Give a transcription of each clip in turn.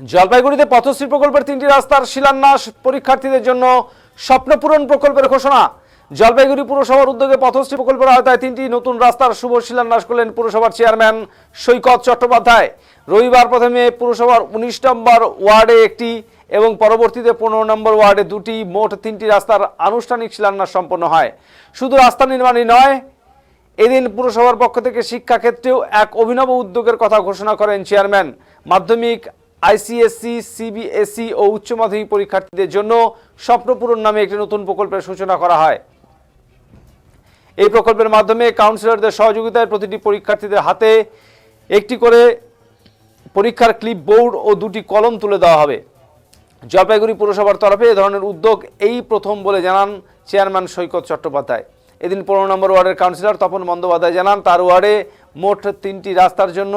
জলপাইগুড়িতে পথশ্রী প্রকল্পের তিনটি রাস্তার শিলান্যাস পরীক্ষার্থীদের জন্য স্বপ্নপূরণ প্রকল্পের ঘোষণা। জলপাইগুড়ি পুরসভার উদ্যোগে পথশ্রী প্রকল্পের আওতায় তিনটি নতুন রাস্তার শুভ শিলান্যাস করলেন পুরসভার চেয়ারম্যান সৈকত চট্টোপাধ্যায়। রবিবার প্রথমে পুরসভার উনিশ নম্বর ওয়ার্ডে একটি এবং পরবর্তীতে পনেরো নম্বর ওয়ার্ডে দুটি, মোট তিনটি রাস্তার আনুষ্ঠানিক শিলান্যাস সম্পন্ন হয়। শুধু রাস্তা নির্মাণই নয়, এদিন পুরসভার পক্ষ থেকে শিক্ষাক্ষেত্রেও এক অভিনব উদ্যোগের কথা ঘোষণা করেন চেয়ারম্যান। মাধ্যমিক আইসিএসসি সিবিএসই ও উচ্চ মাধ্যমিক পরীক্ষার্থীদের জন্য স্বপ্নপূরণ নামে একটি নতুন প্রকল্পের সূচনা করা হয়। এই প্রকল্পের মাধ্যমে কাউন্সিলরদের সহযোগিতায় প্রতিটি পরীক্ষার্থীদের হাতে একটি করে পরীক্ষার ক্লিপ বোর্ড ও দুটি কলম তুলে দেওয়া হবে। জলপাইগুড়ি পুরসভার তরফে এ ধরনের উদ্যোগ এই প্রথম বলে জানান চেয়ারম্যান সৈকত চট্টোপাধ্যায়। এদিন পনেরো নম্বর ওয়ার্ডের কাউন্সিলর তপন বন্দ্যোপাধ্যায় জানান, তার ওয়ার্ডে মোট তিনটি রাস্তার জন্য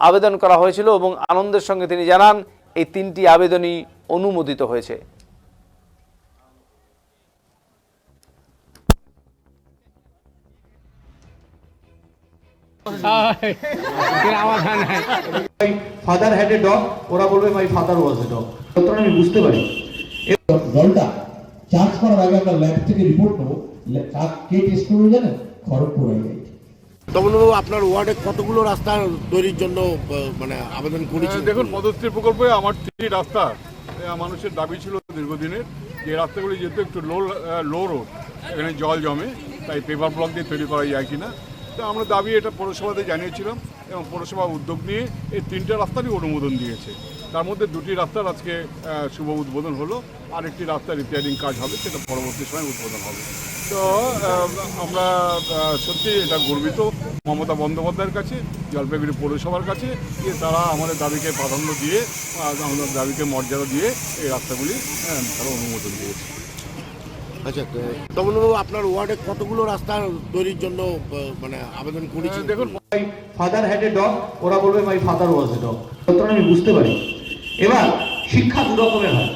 আবেদন করা হয়েছিল এবং আনন্দের সঙ্গে তিনি জানান, এই তিনটি আবেদনই অনুমোদিত হয়েছে। ফাদার হ্যাড এ ডগ ওরা বলবে my father was a dog আমি বুঝতে পারি। চার্জ করার আগে আমরা ল্যাব থেকে রিপোর্ট নেব। কে টেস্ট জানেন? খড়গপুর আইআইটি তমলবাবু আপনার ওয়ার্ডে কতগুলো রাস্তা তৈরির জন্য মানে আবেদন করেছি হ্যাঁ, দেখুন পদশ্রী প্রকল্পে আমার তিনটি রাস্তা। মানুষের দাবি ছিল দীর্ঘদিনের যে রাস্তাগুলি যেহেতু একটু লো লো রোড এখানে জল জমে তাই পেপার ব্লক দিয়ে তৈরি করা যায় কিনা। তো আমরা দাবি এটা পৌরসভাতে জানিয়েছিলাম এবং পৌরসভা উদ্যোগ নিয়ে এই তিনটে রাস্তারই অনুমোদন দিয়েছে। তার মধ্যে দুটি রাস্তার আজকে শুভ উদ্বোধন হলো আর একটি রাস্তা রিপেয়ারিং কাজ হবে সেটা পরবর্তী সময় উদ্বোধন হবে। তো আমরা সত্যি এটা গর্বিত। মমতা বন্দ্যোপাধ্যায়ের কাছে জলপাইগুড়ি পৌরসভার কাছে যে তারা আমাদের দাবিকে প্রাধান্য দিয়ে আমাদের দাবিকে মর্যাদা দিয়ে এই রাস্তাগুলি তারা অনুমোদন দিয়েছে। আচ্ছা তমলবাবু আপনার ওয়ার্ডে কতগুলো রাস্তা তৈরির জন্য মানে আবেদন করেছি দেখুন my father had a dog ওরা বলবে my father was a dog আমি বুঝতে পারি। এবার শিক্ষা দু রকমের হয়।